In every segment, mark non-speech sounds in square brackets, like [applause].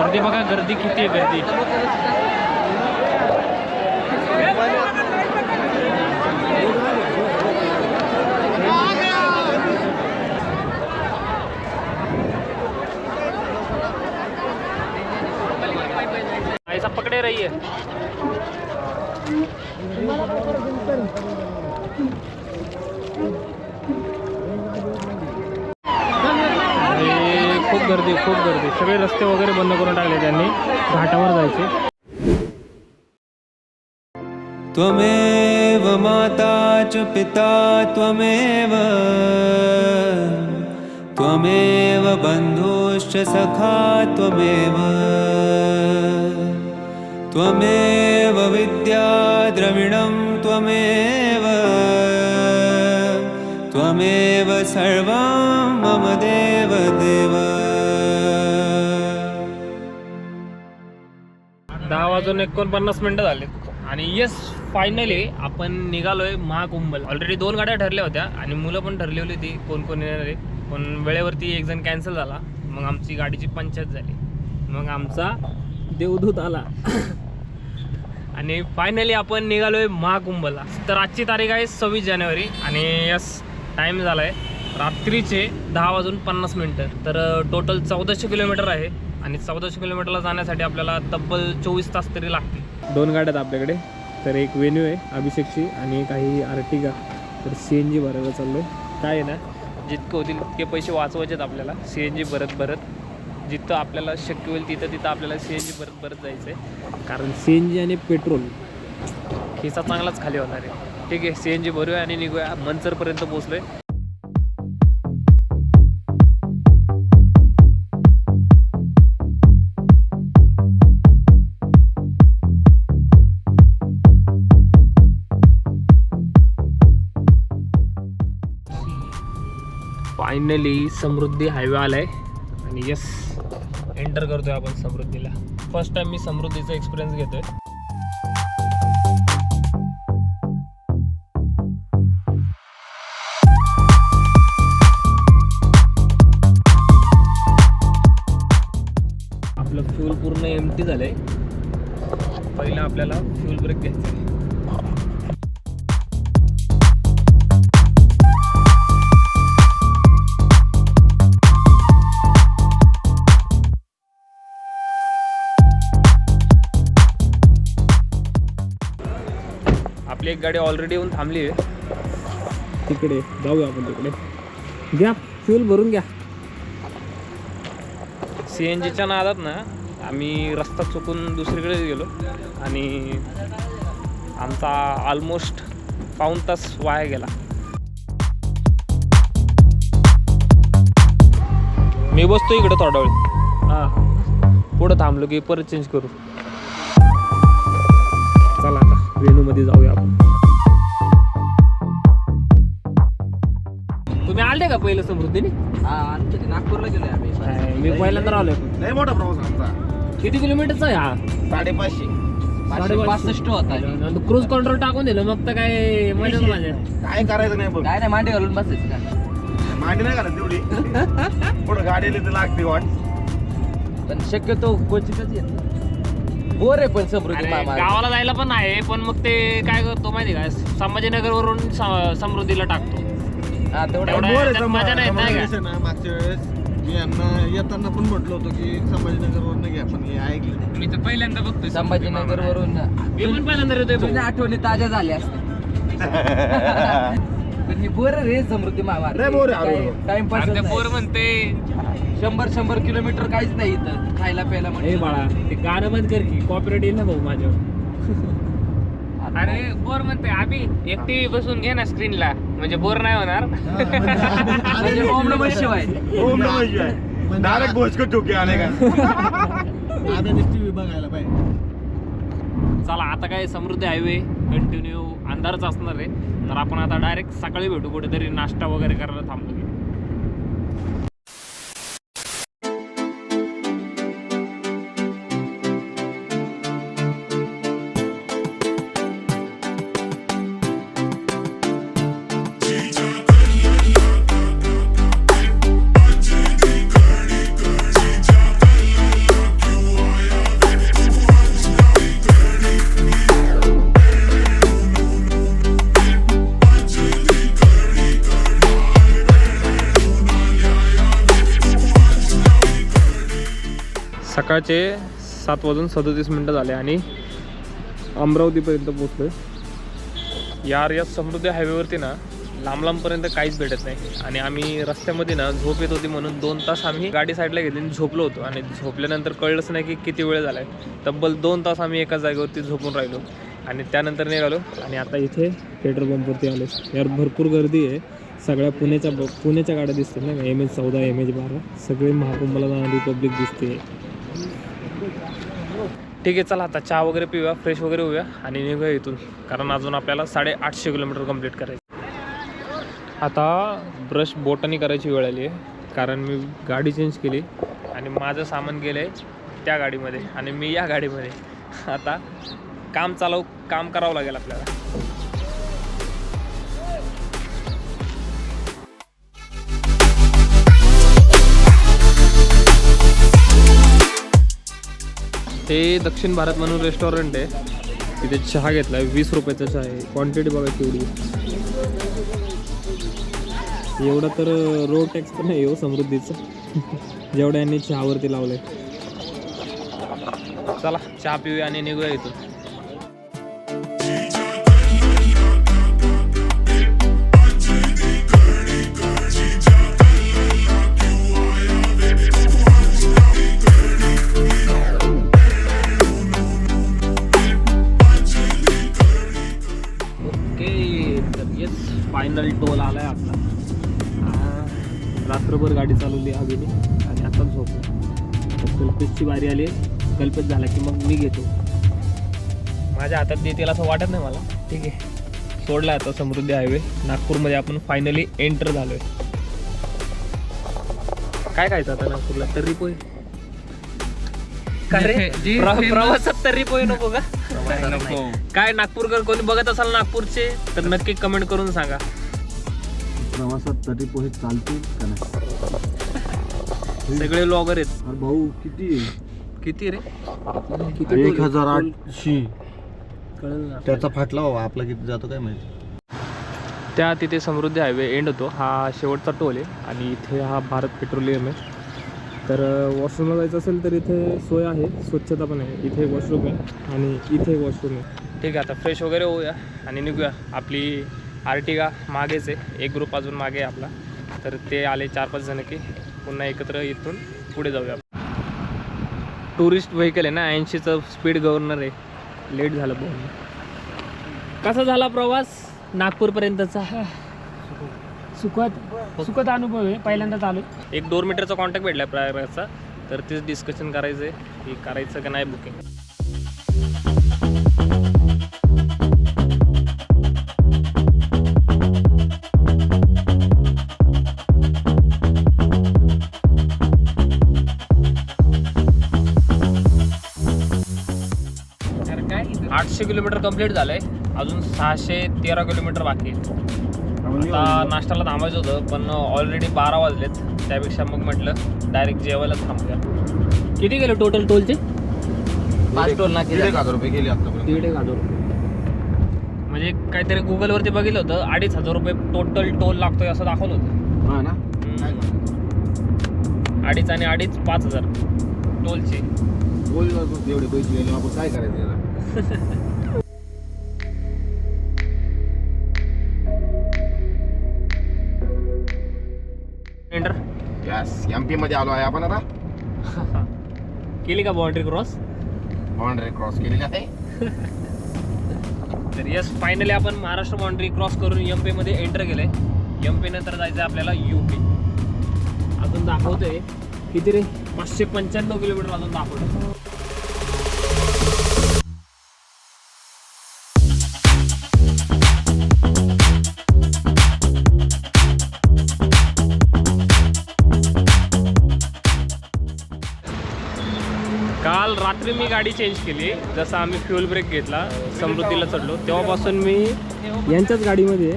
गर्दी बघा गर्दी किती आहे गर्दी. ऐसा पकड़े रही है गर्दी खूप गर्दी. सगळे रस्ते वगैरे बंद करून टाकले त्यांनी. घाटावर जायचे. त्वमेव माता च पिता त्वमेव. त्वमेव बन्धुश्च सखा त्वमेव. त्वमेव विद्या द्रविणं त्वमेव. त्वमेव सर्वं मम देव देव वाजून एकोणपन्नास मिनटं झाले. आणि येस फायनली आपण निघालोय महाकुंभल. ऑलरेडी दोन गाड्या ठरल्या होत्या आणि मुलं पण ठरली होती ती कोण कोण येणार आहे. पण वेळेवरती एक जण कॅन्सल झाला. मग आमची गाडीची पंचायत झाली. मग आमचा देवदूत आला. [coughs] आणि फायनली आपण निघालोय महाकुंभला तर आजची तारीख आहे सव्वीस जानेवारी आणि यस टाईम झाला आहे रात्रीचे दहा वाजून पन्नास मिनटं. तर uh, टोटल चौदाशे किलोमीटर आहे. आणि चौदाशे किलोमीटरला जाण्यासाठी आपल्याला तब्बल चोवीस तास तरी लागतील. दोन गाड्या आहेत आपल्याकडे. तर एक वेन्यू आहे अभिषेकची आणि काही आर्टिका तर सी एन जी भरायला चाललो आहे काय आहे ना जितकं होतील तितके पैसे वाचवायचे आहेत आपल्याला. C N G Bharat Bharat जिथं आपल्याला शक्य होईल तिथं तिथं आपल्याला C N G Bharat Bharat जायचं आहे कारण सी एन जी आणि पेट्रोल खिसा चांगलाच खाली होणार आहे. ठीक आहे सी एन जी भरूया आणि निघूया. मंचरपर्यंत पोहोचलो आहे फायनली समृद्धी हायवे आलाय. आणि यस एंटर करतोय आपण समृद्धीला. फर्स्ट टाइम मी समृद्धीचा एक्सपिरियन्स घेतोय. आपली एक गाडी ऑलरेडी येऊन थांबली आहे. तिकडे जाऊया आपण तिकडे. घ्या फ्यूल भरून घ्या. सी एन जीच्या नादात ना आम्ही रस्ता चुकून दुसरीकडे गेलो आणि आमचा ऑलमोस्ट पाऊण तास वाया गेला. मी बसतो इकडे थोडा वेळ. हां. पुढं थांबलो की परत चेंज करू. वेणूमध्ये जाऊया आपण. तुम्ही आले का पहिलं समृद्धीने? नागपूरला गेलोय आम्ही. मी पहिल्यांदा आलोय. लय मोठा प्रवास आमचा. किती किलोमीटरचा आहे हा? साडेपाचशे. पाचशे पासष्ट होता. क्रूज कंट्रोल टाकून दिलं मग तर काय मजा माझ्या. काय करायचं नाही बघ. काय नाही मांडी घालून बसायचं का? मांडी नाही घालत तेवढी. [laughs] पुढे तर लागते वाट. पण शक्यतो क्वचितच येत बोर आहे पण समृद्धी अरे, मामा. गावाला जायला पण आहे पण मग ते काय करतो माहिती का? संभाजीनगर वरून समृद्धीला टाकतो. हा तेवढा तेवढा- बोर आहे त्यात मजा नाही, नाही का? ना मागच्या वेळेस मी यांना येताना पण म्हटलं होतं की संभाजीनगरवरून घ्या पण हे ऐकलं मी तर पहिल्यांदा बघतोय संभाजीनगर वरून मी पण पहिल्यांदा येतोय भाऊ. जुन्या आठवणी ताज्या झाल्या असत्या [laughs] पण ही बोर रे समृद्धी मामा. लय बोर आहे, अरे. टाइमपास आणि ते पोर म्हणते शंभर शंभर किलोमीटर काहीच नाही इथं खायला प्यायला हे म्हणजे. बाळा ते गाणं बंद कर की कॉपरेट येईल ना भाऊ माझ्यावर. अरे बोर म्हणते आम्ही एक टीव्ही बसून घे ना स्क्रीनला म्हणजे बोर नाही होणार. [laughs] म्हणजे ओम नमः शिवाय. ओम नमः शिवाय. डायरेक्ट भोजको ठोके आले का? [laughs] टीव्ही बघायला पाहिजे. चला आता काय समृद्धी हायवे कंटिन्यू अंधारच असणार आहे. तर आपण आता डायरेक्ट सकाळी भेटू कुठेतरी नाश्ता वगैरे करायला थांबलो सकाळचे सात वाजून सदोतीस मिनटं झाले आणि अमरावतीपर्यंत पोचलो यार या समृद्धी हायवेवरती ना लांब लांबपर्यंत काहीच भेटत नाही. आणि आम्ही रस्त्यामध्ये ना झोप येत होती म्हणून दोन तास आम्ही गाडी साईडला घेतली आणि झोपलो होतो. आणि झोपल्यानंतर कळलंच नाही की किती वेळ झाला आहे तब्बल दोन तास आम्ही एका जागेवरती झोपून राहिलो. आणि त्यानंतर निघालो. आणि आता इथे पेट्रोल पंपवरती आलो. यार भरपूर गर्दी आहे. सगळ्या पुण्याच्या ब- पुण्याच्या गाड्या दिसतात ना. एम एच चौदा एम एच बारा. सगळे महाकुंभला जाणारी पब्लिक दिसते. ठीक आहे चला आता चहा वगैरे पिऊया फ्रेश वगैरे होऊया आणि निघूया इथून. कारण अजून आपल्याला साडे आठशे किलोमीटर कंप्लीट करायचं आता ब्रश बोटाने करायची वेळ आली आहे. कारण मी गाडी चेंज केली आणि माझं सामान गेलं आहे त्या गाडीमध्ये आणि मी या गाडीमध्ये. आता काम चालव काम करावं लागेल आपल्याला. हे दक्षिण भारत म्हणून रेस्टॉरंट आहे. तिथे चहा घेतला आहे वीस रुपयाचा चहा आहे. क्वांटिटी बघा केवढी एवढा तर रोड टॅक्स पण नाही हो समृद्धीचा. [laughs] जेवढ्या यांनी चहावरती लावलंय. चला चहा पिऊया आणि निघूया इथून. रात्रभर गाडी चालवली आगीने आणि आता झोपलो. कल्पेशची बारी आली कल्पेश झाला की मग मी घेतो. माझ्या हातात देतील असं वाटत नाही मला. ठीक आहे. सोडला आता समृद्धी हायवे नागपूरमध्ये आपण फायनली एंटर झालोय. काय खायचं आता नागपूरला? तर्री पोहे. काय प्रवासात तर्री पोहे नको का? काय नागपूरकर कोणी बघत असाल नागपूरचे? तर नक्की कमेंट करून सांगा. प्रवासात तरी पोहे चालतील का नाही? सगळे लॉगर आहेत. अरे भाऊ किती किती रे? एक हजार आठशे. कळलं ना. त्याचा फाटला बाबा आपला किती जातो काय माहिती? त्या तिथे समृद्धी हायवे एंड होतो. हा शेवटचा टोल आहे आणि इथे हा भारत पेट्रोलियम आहे. तर वॉशरूमला जायचं असेल तर इथे सोय आहे. स्वच्छता पण आहे. इथे वॉशरूम आहे आणि इथे वॉशरूम आहे. ठीक आहे आता फ्रेश वगैरे होऊया आणि निघूया. आपली आर्टिगा मागेच आहे. एक ग्रुप अजून मागे आहे आपला. तर ते आले चार पाच जण की पुन्हा एकत्र इथून पुढे जाऊया. टुरिस्ट व्हेकल आहे ना ऐंशीचं स्पीड गव्हर्नर आहे. लेट झालं बहुत कसा झाला प्रवास? नागपूरपर्यंतचा. सुखद. सुखद अनुभव आहे पहिल्यांदाच आलो एक दोन मीटरचा कॉन्टॅक्ट भेटला प्रयागराजचा तर तेच डिस्कशन करायचं आहे की करायचं का नाही बुकिंग आठशे किलोमीटर कंप्लीट झालंय. अजून सहाशे तेरा किलोमीटर बाकी आहे आता नाश्त्याला थांबायचं होतं पण ऑलरेडी बारा वाजलेत. त्यापेक्षा मग म्हटलं डायरेक्ट जेवायला थांबूया. किती गेले टोटल टोलचे पाच टोल ना दीड एक हजार रुपये गेले आतापर्यंत. दीड एक हजार रुपये. म्हणजे काहीतरी गुगलवरती बघितलं होतं अडीच हजार रुपये टोटल टोल लागतोय असं दाखवलं होतं. हा ना. अडीच आणि अडीच पाच हजार. टोलचे बोल एवढे पैसे गेले आपण काय करायचं? एम पी मध्ये आलो आहे आपण आता. केली का बाउंड्री क्रॉस बाउंड्री क्रॉस केलेली आहे तर येस फायनली आपण महाराष्ट्र बाउंड्री क्रॉस करून एममध्ये एंटर केलंय एम नंतर जायचं आपल्याला यू पी अजून दाखवतोय. किती रे? पाचशे पंच्याण्णव किलोमीटर अजून दाखवतोय. गाडी चेंज केली. जसं आम्ही फ्युल ब्रेक घेतला समृद्धीला चढलो. तेव्हापासून मी यांच्याच गाडीमध्ये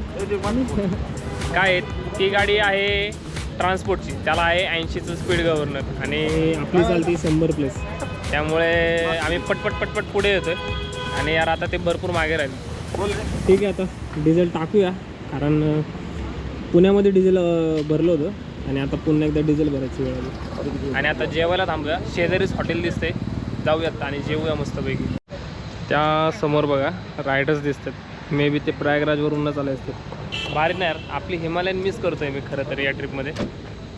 काय आहे, ती गाडी आहे ट्रान्सपोर्टची त्याला आहे ऐंशीचं स्पीड गव्हर्नर आणि आपली चालती शंभर प्लस त्यामुळे आम्ही पटपट पटपट पुढे येतो आणि यार आता ते भरपूर मागे राहील. ठीक आहे आता. डिझेल टाकूया. कारण पुण्यामध्ये डिझेल भरलं होतं. आणि आता पुन्हा एकदा डिझेल भरायची वेळ आली. आणि आता जेवायला थांबूया. शेजारीच हॉटेल दिसते जाऊयात आणि जेवूया मस्तपैकी. त्यासमोर बघा रायडर्स दिसतात. मे बी ते प्रयागराजवरूनच आले असते भारी नाही यार आपली हिमालयन मिस करतोय मी खरं तर या ट्रिपमध्ये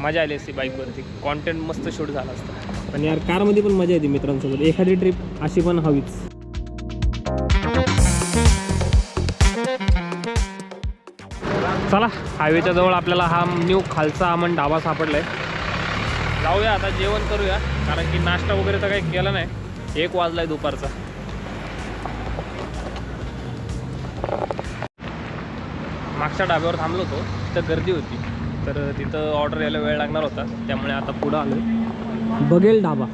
मजा आली असती बाईकवरती कॉन्टेंट मस्त शूट झाला असता. पण यार कारमध्ये पण मजा येते मित्रांसोबत. एखादी ट्रिप अशी पण हवीच. चला हायवेच्या जवळ आपल्याला हा न्यू खालचा अमन ढाबा सापडला आहे जाऊया आता जेवण करूया. कारण की नाश्ता वगैरे तर काही केला नाही. एक वाजलाय दुपारचा. मागच्या डाब्यावर थांबलो होतो. तिथं गर्दी होती. तर तिथं ऑर्डर यायला वेळ लागणार होता. त्यामुळे आता पुढं आलो बघेल ढाबा.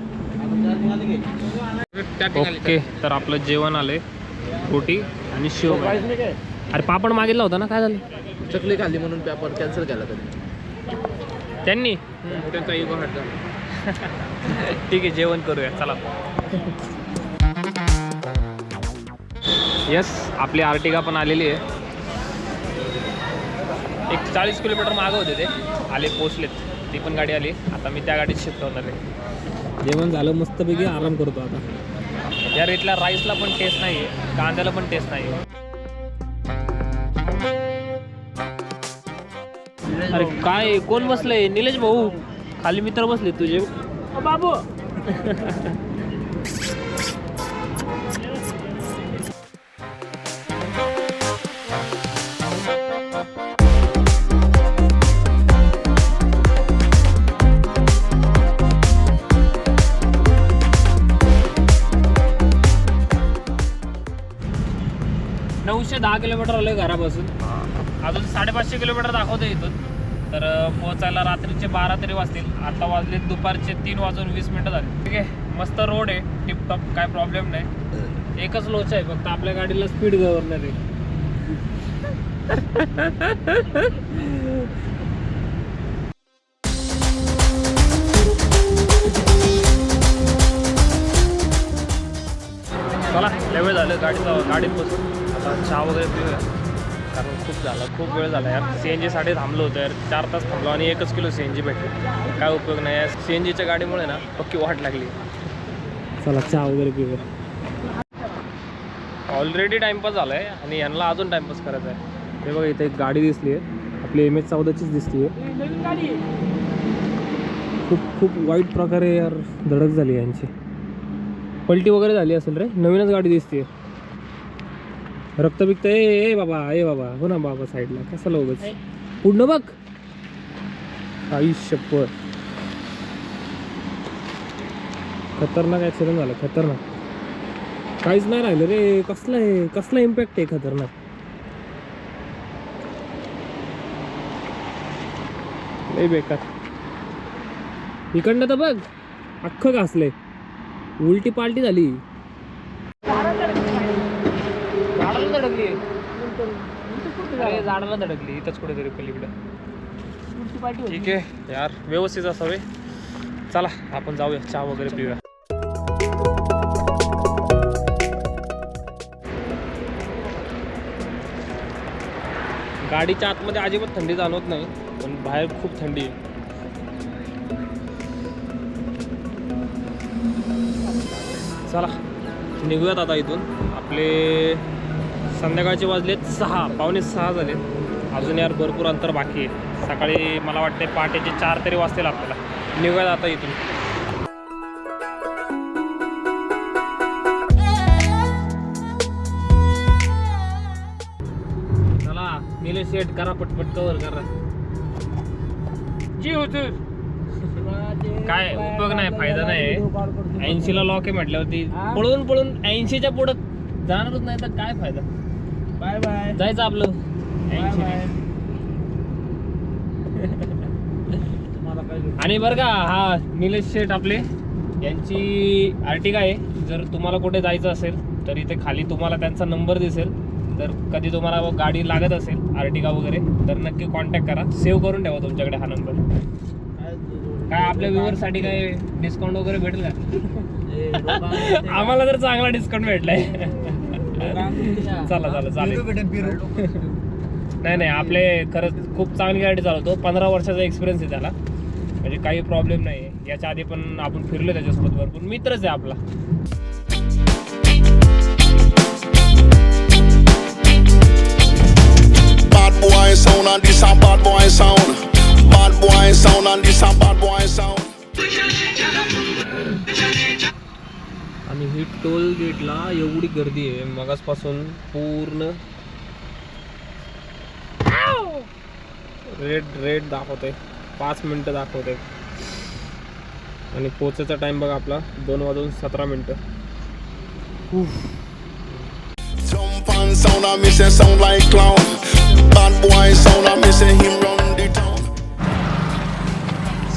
ओके. तर आपलं जेवण आलंय. रोटी आणि शेव अरे पापड मागितला होता ना. काय झालं? चकली खाल्ली म्हणून पेपर कॅन्सल केला तरी त्यांनी? त्यांचा इगो हट ठीक आहे जेवण करूया चला. यस आपली आर्टिगा पण आलेली आहे. एक चाळीस किलोमीटर मागं होते ते. आले पोचलेत ती पण गाडी आली. आता मी त्या गाडीत शिफ्ट होणार आहे. जेवण झालं मस्तपैकी आराम करतो आता. यार इथल्या राईसला पण टेस्ट नाही आहे कांद्याला पण टेस्ट नाही आहे अरे काय कोण बसलंय? निलेश भाऊ. खाली मित्र बसले तुझे. बाबू. नऊशे दहा किलोमीटर आलोय घरापासून. अजून साडेपाचशे किलोमीटर दाखवतो इथून. तर पोहोचायला रात्रीचे बारा तरी वाजतील. आता वाजले दुपारचे तीन वाजून वीस मिनटं झाले. ठीक आहे? मस्त रोड आहे. टिपटॉप काय प्रॉब्लेम नाही. एकच लोच आहे. फक्त आपल्या गाडीला स्पीड गव्हर्नर आहे. [laughs] चला लेवळ झालं गाडीचा गाडीत बसून. आता चहा वगैरे पिऊया. कारण खूप झालं खूप वेळ झाला यार. सी एन जीसाठी थांबलो होतो यार चार तास थांबलो आणि एकच किलो सी एन जी भेटली. काय उपयोग नाही या सी एन जीच्या गाडीमुळे ना पक्की वाट लागली. चला चहा वगैरे पिऊया. ऑलरेडी टाइमपास झाला आहे आणि यांना अजून टाइमपास करायचा आहे. हे बघा इथे एक गाडी दिसली आहे आपली एम एच चौदाचीच दिसली आहे खूप खूप वाईट प्रकारे यार धडक झाली यांची. पलटी वगैरे झाली असेल रे? नवीनच गाडी दिसते रक्त बिक्त ए ए बाबा ए बाबा हो ना बाबा साईडला. कसं उगच? पुढनं बघ. आयुष्यप खतरनाक ॲक्सिडेंट झाला खतरनाक. काहीच नाही राहिलं रे. कसला आहे कसला इम्पॅक्ट आहे खतरनाक? लय बेकार. इकडनं तर बघ अख्खं घासलंय. उलटी पालटी झाली झाडाला धडकली. अरे, झाडाला धडकली. इथंच कुठेतरी पलीकडे ठीक आहे यार व्यवस्थित असावे. चला आपण जाऊया. चहा वगैरे पिऊया. गाडीच्या आतमध्ये अजिबात थंडी जाणवत नाही पण बाहेर खूप थंडी आहे. चला निघूयात आता इथून. आपले संध्याकाळचे वाजलेत सहा पावणे सहा झालेत. अजून यार भरपूर अंतर बाकी आहे. सकाळी मला वाटते पहाटेचे चार तरी वाजतील आपल्याला. निघूयात आता इथून. चला निलेश शेट करा पटपट कवर करा. जी होत काय उपयोग नाही फायदा नाही ऐंशीला लॉक आहे म्हटल्यावरती. पळून पळून ऐंशीच्या पुढं जाणारच नाही तर काय फायदा? बाय बाय जायचं आपलं. आणि बरं का हा निलेश शेठ आपले यांची आर्टिका आहे. जर तुम्हाला कुठे जायचं असेल तर इथे खाली तुम्हाला त्यांचा नंबर दिसेल. तर कधी तुम्हाला गाडी लागत असेल आर्टिका वगैरे तर नक्की कॉन्टॅक्ट करा. सेव्ह करून ठेवा तुमच्याकडे हा नंबर काय आपल्या व्ह्युअरसाठी काय डिस्काउंट वगैरे भेटेल का? [laughs] आम्हाला तर चांगला डिस्काउंट भेटलाय. चला चला चालेल. नाही नाही आपले खरंच खूप चांगली गाडी चालवतो. पंधरा वर्षाचा एक्सपिरियन्स आहे त्याला. म्हणजे काही प्रॉब्लेम नाही आहे याच्या आधी पण आपण फिरलो त्याच्यासोबत भरपूर मित्रच आहे आपला. Bad boy sound and this a bad boy sound. आणि ही टोल गेटला एवढी गर्दी आहे. मगासपासून पूर्ण रेड रेड दाखवते पाच मिनटं दाखवते आणि पोचायचा टाइम बघा आपला दोन वाजून सतरा मिनटं.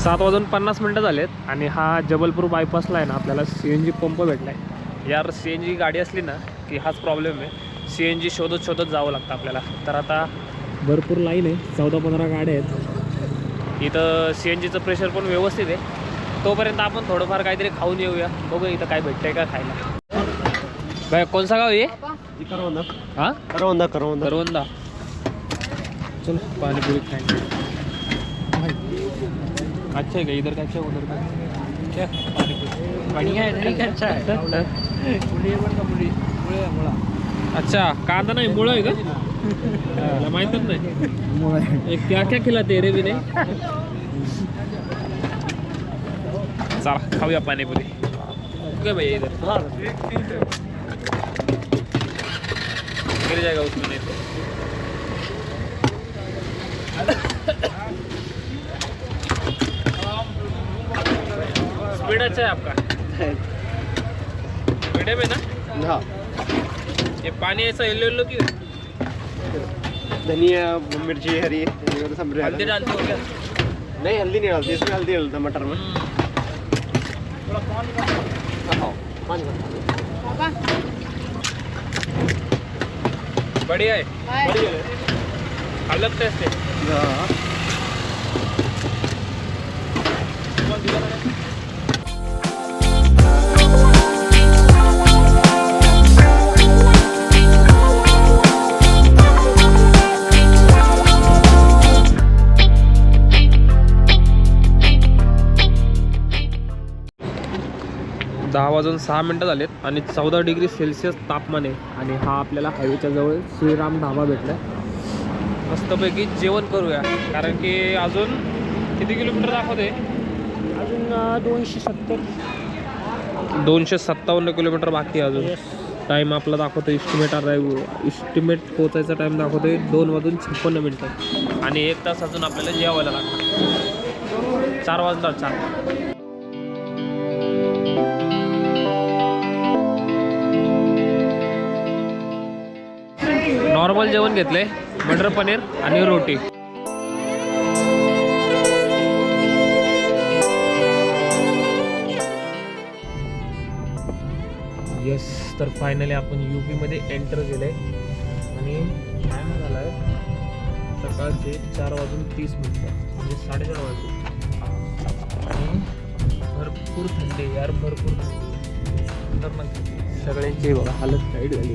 सात वाजून पन्नास मिनटं झालेत आणि हा जबलपूर बायपासला आहे ना आपल्याला सी एन जी पंप भेटला आहे यार सी एन जी गाडी असली ना की हाच प्रॉब्लेम आहे. सी एन जी शोधत शोधत जावं लागतं आपल्याला. तर आता भरपूर लाईन आहे चौदा पंधरा गाड्या आहेत. इथं सी एन जीचं प्रेशर पण व्यवस्थित आहे. तोपर्यंत आपण थोडंफार काहीतरी खाऊन येऊया. बघू इथं काय भेटतंय का खायला. बाय कोणसा गाव आहे हां? करवंदा. करवंदा करवंदा. चल पानीपुरी खाएंगे अच्छा है क्या इधर का अच्छा है, उधर का क्या? बढ़िया है नहीं अच्छा है? अच्छा कांदा नाही मुळं आहे का मला माहीतच नाही एक क्या क्या खिलाते रे विनय चला खाऊया पाणीपुरी काय भैया इधर। गिर जाएगा उसमें नहीं तो। स्पीड अच्छा है आपका? मीडियम है ना? हाँ। ये पानी ऐसा येलो येलो क्यों? धनिया मिर्ची हरी ये सब हल्दी डालते हो क्या? नहीं हल्दी नहीं डालती इसमें हल्दी डालता मटर में। बढ़िया है। अलग टेस्ट है। दहा वाजून सहा मिनटं झालेत आणि चौदा डिग्री सेल्सिअस तापमान आहे आणि हा आपल्याला हायवेच्या जवळ श्रीराम ढाबा भेटला मस्तपैकी जेवण करूया कारण की अजून किती किलोमीटर दाखवते अजून दोनशे सत्तर. दोनशे सत्तावन्न किलोमीटर बाकी आहे अजून. टाईम आपला दाखवतो इस्टिमेट अराईव्ह इस्टिमेट पोचायचा टाईम दाखवतोय दोन वाजून छप्पन्न मिनटं. आणि एक तास अजून आपल्याला जेवायला लागणार. चार वाजता चार. नॉर्मल जेवण घेतलंय. मटर पनीर आणि रोटी. यस तर फायनली आपण यू पीमध्ये एंटर केलं आहे आणि टाईम झाला आहे सकाळचे चार वाजून तीस मिनटं. म्हणजे साडेचार वाजून आणि भरपूर थंडी यार भरपूर थंडी. खतरनाक थंडी सगळ्यांची बघा हालत टाईट झाली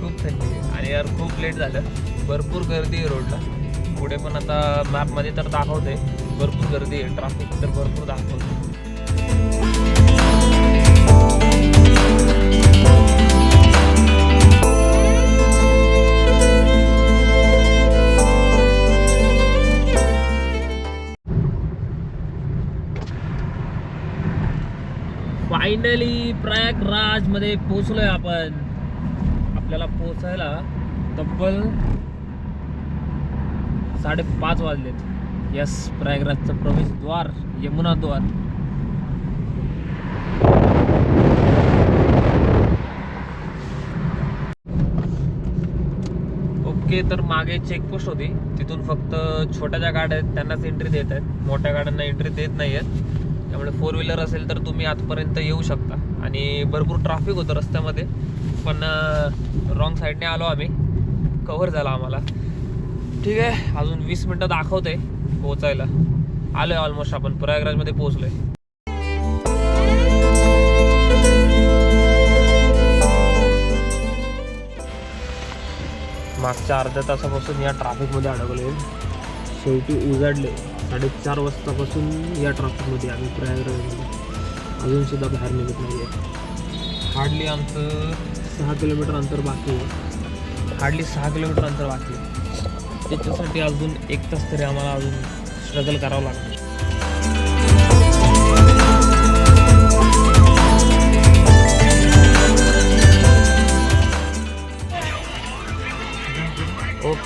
खूप थंडी आणि यार खूप लेट झालं. भरपूर गर्दी आहे रोडला. पुढे पण आता मॅपमध्ये तर दाखवते भरपूर गर्दी आहे. ट्रॅफिक तर भरपूर दाखवते फायनली प्रयागराजमध्ये आपण. आपल्याला पोहोचायला तब्बल साडेपाच वाजलेत. यस प्रयागराजचं प्रवेशद्वार यमुना द्वार ओके तर मागे चेकपोस्ट होती. तिथून फक्त छोट्या ज्या गाड्या आहेत त्यांनाच एंट्री देत आहेत. मोठ्या गाड्यांना एंट्री देत नाही आहेत त्यामुळे फोर व्हीलर असेल तर तुम्ही आतपर्यंत येऊ शकता. आणि भरपूर ट्रॅफिक होतं रस्त्यामध्ये. पण रॉंग साईडने आलो आम्ही. कव्हर झाला आम्हाला. ठीक आहे. अजून वीस मिनटं दाखवते पोहोचायला. आलोय ऑलमोस्ट आपण. प्रयागराजमध्ये पोहोचलोय. मागच्या अर्ध्या तासापासून या ट्रॅफिकमध्ये अडकले शेवटी उजाडले. साडेचार वाजतापासून या ट्रॅफिकमध्ये आम्ही प्रयागराजमध्ये अजूनसुद्धा बाहेर निघत नाही आहे हार्डली आमचं सहा किलोमीटर अंतर बाकी आहे. हार्डली सहा किलोमीटर अंतर बाकी आहे. त्याच्यासाठी अजून एक तास तरी आम्हाला अजून स्ट्रगल करावं लागतं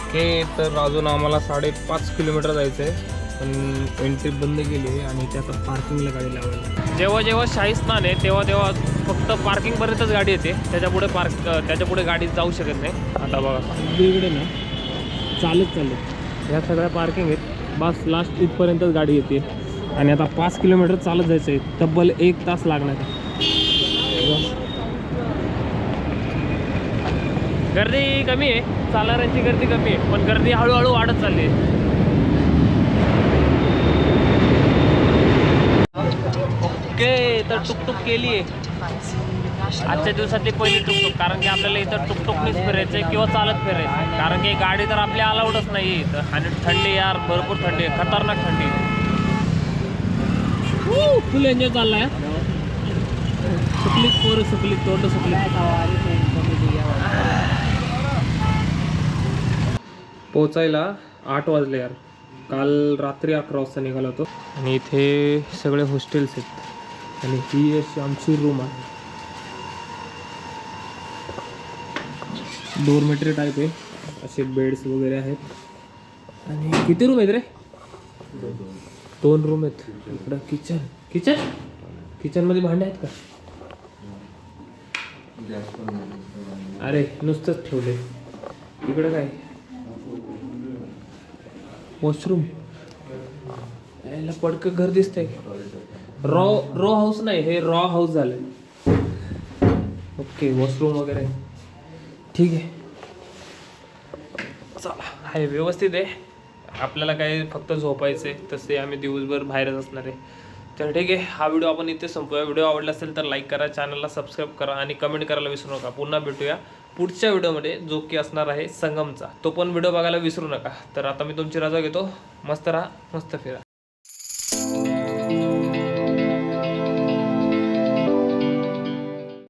ओके तर अजून आम्हाला साडेपाच किलोमीटर जायचं आहे. पण एंट्री बंद केली आहे आणि ते आता पार्किंगला गाडी लावायला जेव्हा जेव्हा शाही स्नान आहे तेव्हा तेव्हा फक्त पार्किंगपर्यंतच गाडी येते. त्याच्यापुढे पार्क त्याच्यापुढे गाडी जाऊ शकत नाही. आता बघा. इकडे ना चालत चालत. ह्या सगळ्या पार्किंग आहेत. बस लास्ट इथपर्यंतच गाडी येते. आणि आता पाच किलोमीटर चालत जायचं आहे. तब्बल एक तास लागणार गर्दी कमी आहे चालणाऱ्यांची गर्दी कमी आहे पण गर्दी हळूहळू वाढत चालली आहे. ओके तर टुकटुक केली आहे. आजच्या दिवसातली पहिली टुकटुक कारण की आपल्याला इथं टुकटुकनीच फिरायचं आहे किंवा चालत फिरायचं आहे. कारण की गाडी तर आपल्या अलाउडच नाही इथं. आणि थंडी यार भरपूर थंडी आहे खतरनाक थंडी फुल एन्जॉय चाललाय. सुकलीत पोरं सुकली तोंड सुकली पोचायला आठ वाजले यार. काल रात्री अकरा वाजता निघालो होतो. आणि इथे सगळे हॉस्टेल्स आहेत. आणि ही अशी आमची रूम आहे. डोरमेटरी टाईप आहे. असे बेड्स वगैरे आहेत. आणि किती रूम आहेत रे? दोन रूम आहेत. इकडं किचन किचन किचनमध्ये भांडे आहेत का? अरे नुसतंच ठेवले. इकडं काय? वॉशरूम. याला पडकं घर दिसतंय. रॉ रॉ हाऊस नाही हे रॉ हाऊस झालंय. ओके वॉशरूम वगैरे. ठीक आहे. चला आहे व्यवस्थित आहे. आपल्याला काय फक्त झोपायचं आहे तसे आम्ही दिवसभर बाहेरच असणार आहे. तर ठीक आहे हा व्हिडिओ आपण इथे संपूया. व्हिडिओ आवडला असेल तर लाईक करा चॅनलला सबस्क्राईब करा आणि कमेंट करायला विसरू नका. पुन्हा भेटूया. पुढच्या व्हिडिओमध्ये जो की असणार आहे संगमचा. तो पण व्हिडिओ बघायला विसरू नका. तर आता मी तुमची रजा घेतो. मस्त राहा मस्त फिरा.